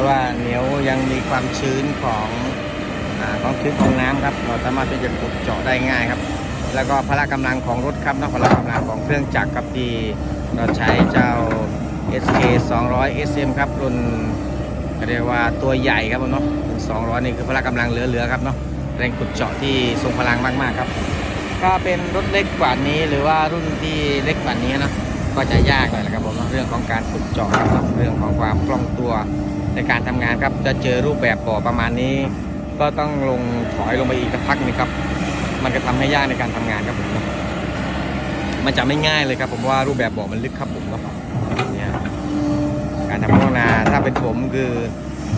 แต่ว่าเหนียวยังมีความชื้นของอของชื้นของน้ำครับ เราสามารถที่จะขุดเจาะได้ง่ายครับ แล้วก็พละกำลังของรถครับนอกพละกำลังของเครื่องจักรครับที่เราใช้เจ้า SK 200 SM ครับรุ่นเรียกว่าตัวใหญ่ครับผมเนาะรุ่น200 นี่คือพละกำลังเหลือๆครับเนาะแรงขุดเจาะที่ทรงพลังมากๆครับ ถ้าเป็นรถเล็กกว่านี้หรือว่ารุ่นที่เล็กกว่านี้นะก็จะยากหน่อยนะครับผมเนาะเรื่องของการขุดเจาะครับเรื่องของความคล่องตัว ในการทำงานครับจะเจอรูปแบบบ่อประมาณนี้ ก็ต้องลงถอยลงไปอีกสักพักหนึงครับ มันจะทำให้ยากในการทำงานครับผมมันจะไม่ง่ายเลยครับ ผมว่ารูปแบบบ่อมันลึกครับผมเนาะเนี่ยการทำโฆษณาถ้าเป็นผมคือ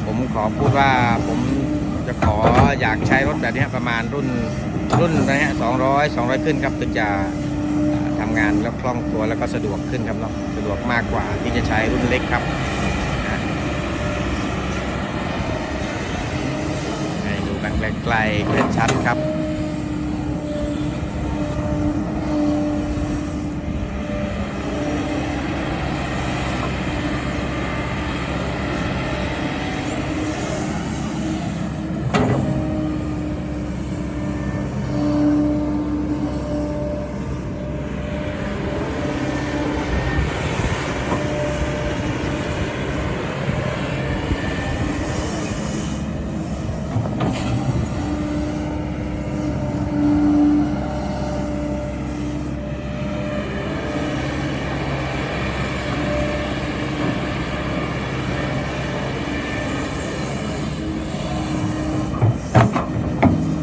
ผมขอพูดว่าผมจะขออยากใช้รถแบบนี้ประมาณรุ่นรุ่นนะฮะสองร้อยสองร้อยขึ้นครับถึงจะทำงานแล้วคล่องตัวแล้วก็สะดวกขึ้นครับเนาะสะดวกมากกว่าที่จะใช้รุ่นเล็กครับ ไกลๆกระชัดครับ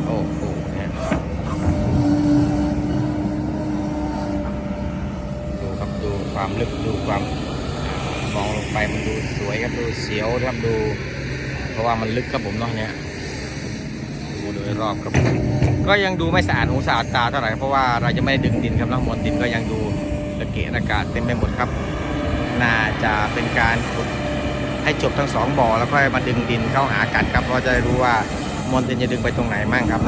โอ้โหเนี่ยดูครับดูความลึกดูความมองลงไปมันดูสวยครับดูเสียวครับดู เพ ราะว่ามันลึกครับผมเนาะเนี่ยดูโดยรอบครับผมก็ยังดูไม่สะอาดหูสะอาดตาเท่าไหร่เพราะว่าเราจะไม่ดึงดินครับเนาะมวลดินก็ยังดูระเกะระกาศเต็มไปหมดครับ น่าจะเป็นการขุดให้จบทั้งสองบ่อแล้วค่อยมาดึงดินเข้าหากันครับเพราะจะได้รู้ว่ามวลดินจะดึงไปตรงไหนมั่งครับ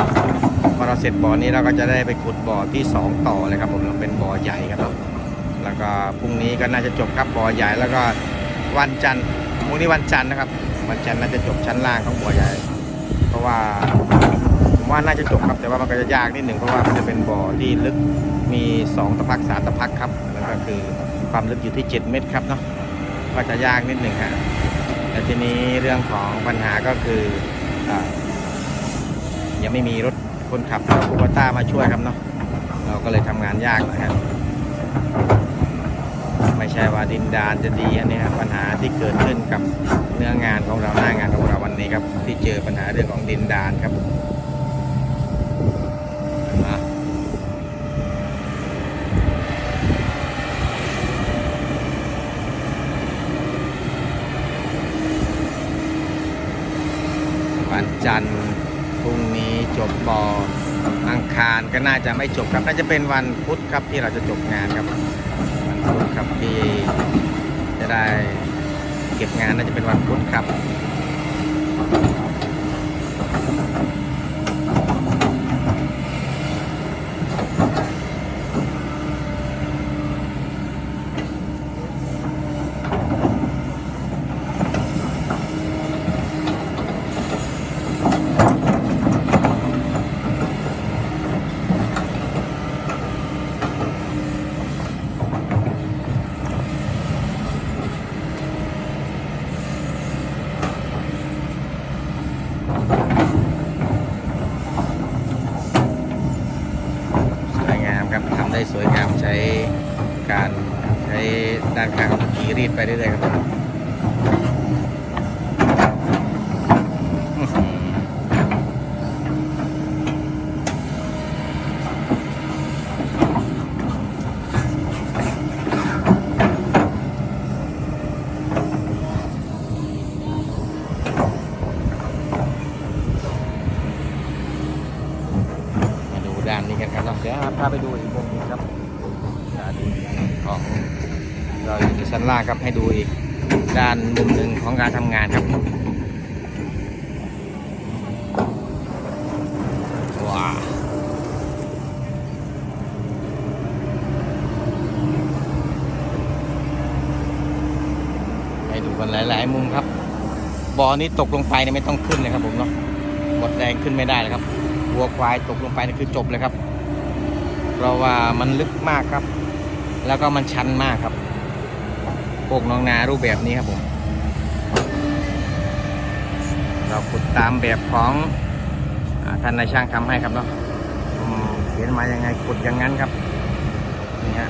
พอเราเสร็จบ่อนี้เราก็จะได้ไปขุดบ่อที่ 2 ต่อเลยครับผมเป็นบ่อใหญ่ครับแล้วก็พรุ่งนี้ก็น่าจะจบครับบ่อใหญ่แล้วก็วันจันทร์พรุ่งนี้วันจันทร์นะครับ วันจันน่าจะจบชั้นล่างของบ่อใหญ่ เพราะว่าผมว่าน่าจะจบครับ แต่ว่ามันก็จะยากนิดหนึ่งเพราะว่ามันจะเป็นบ่อที่ลึกมี2ตะพักสามตะพักครับแล้วก็คือความลึกอยู่ที่ 7 เมตรครับเนาะก็จะยากนิดหนึ่งฮะแต่ทีนี้เรื่องของปัญหาก็คืออยังไม่มีรถคนขับเราคูปต้ามาช่วยครับเนาะเราก็เลยทำงานยากหน่อยครับ ไม่ใช่ว่าดินดานจะดีอันนี้ครับปัญหาที่เกิดขึ้นกับเนื้องานของเราหน้างานของเราวันนี้ครับ ที่เจอปัญหาเรื่องของดินดานครับอะวันจันทร์พรุ่งนี้จบบออังคารก็น่าจะไม่จบครับ น่าจะเป็นวันพุธครับที่เราจะจบงานครับ ครับที่จะได้เก็บงานน่าจะเป็นวันพุธครับ สวยงามครับทำได้สวยงามใช้การใช้ด้านข้างของ ขีรีดไปเรื่อยๆครับอื้อหือมาดูด้านนี้กันครับเนาะเดี๋ยวพาไปดูอีกมุมหนึงครับด้านของ เราอยู่ชั้นล่างครับให้ดูอีกด้านมุมหนึ่งของการทำงานครับว้าให้ดูกันหลายๆ มุมครับบ่อนี้ตกลงไปเนี่ยไม่ต้องขึ้นเลยครับผมเนาะหมดแรงขึ้นไม่ได้เลยครับวัวควายตกลงไปนี่คือจบเลยครับ เพราะว่ามันลึกมากครับ แล้วก็มันชันมากครับ โคกน้องนารูปแบบนี้ครับผม เราขุดตามแบบของอท่านนายช่างทำให้ครับเนาะเขียนมายังไงขุดอย่างนั้นครับนี่ฮะ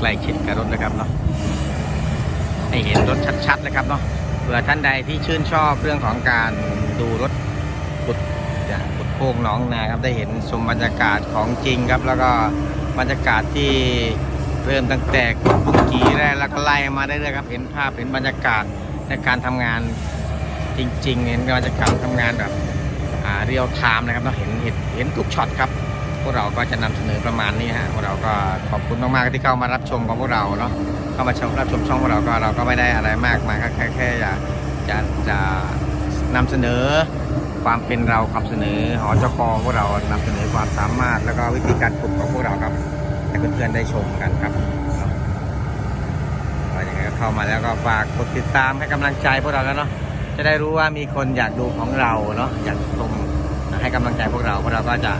ใกล้ชิดกับรถนะครับเนาะให้เห็นรถชัดๆเลยครับเนาะเผื่อท่านใดที่ชื่นชอบเรื่องของการดูรถขุดจะขุดโค้งน้องนาครับได้เห็นชมบรรยากาศของจริงครับ แล้วก็บรรยากาศที่เริ่มตั้งแต่ขุดปุกกีแรกแล้วก็ไล่มาได้เลยๆครับ เห็นภาพเห็นบรรยากาศในการทำงานจริงๆเห็นบรรยากาศทำงานแบบเรียลไทม์นะครับเนาเห็นเห็นเห็นทุกช็อตครับ พวกเราก็จะนำเสนอประมาณนี้ฮะพวกเราก็ขอบคุณมากๆที่เข้ามารับชมของพวกเราเนาะเข้ามาชมรับชมช่องพวกเราก็เราก็ไม่ได้อะไรมากมายแค่แค่จะจะจะนำเสนอความเป็นเราความเสนอหอเจ้าของพวกเรานำเสนอความสามารถ แล้วก็วิธีการฝึกของพวกเราครับให้เพื่อนๆได้ชมกันครับก็ยังไงก็เข้ามาแล้วก็ฝากกดติดตามให้กำลังใจพวกเราแล้วเนาะจะได้รู้ว่ามีคนอยากดูของเราเนาะอยากชมให้กำลังใจพวกเราพวกเราก็จะ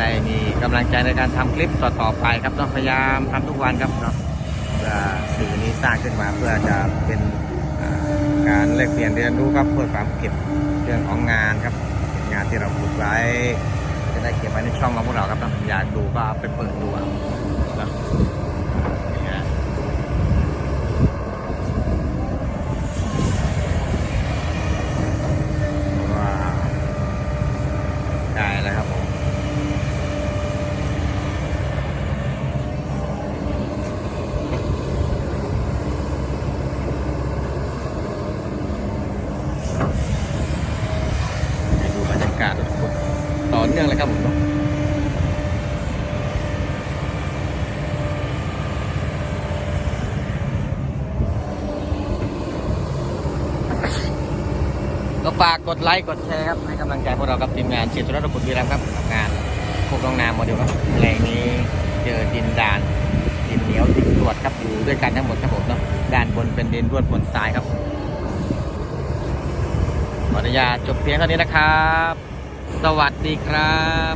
ได้มีกำลังใจในการทำคลิปต่อๆไปครับต้องพยายามทำทุกวันครับเนาะเพื่อสื่อนี้สร้างขึ้นมาเพื่อจะเป็นการแลกเปลี่ยนเรียนรู้ครับเพื่อความเก็บเรื่องของงานครับงานที่เราพูดไว้จะได้เก็บไว้ในช่องของพวกเราครับเนาะอยากดูก็เอาไปเปิดดูเอาเนาะนี่ฮะว้าวได้แล้วครับผม ให้ดูบรรยากาศต่อ เนื่องเลยครับผมก็ฝากกดไลค์กดแชร์ครับให้กำลังใจพวกเรากับทีมงานเชียร์ธุรกิจบุรีรัมครับงานพวกน้องนามโมเดลครับแรงนี้เจอดินดานดินเหนียวดินตรวจครับอยู่ด้วยกันทั้งหมดครับผมเนาะด้านบนเป็นดินรวดบนทรายครับขออนุญาตจบเพียงเท่านี้นะครับ สวัสดีครับ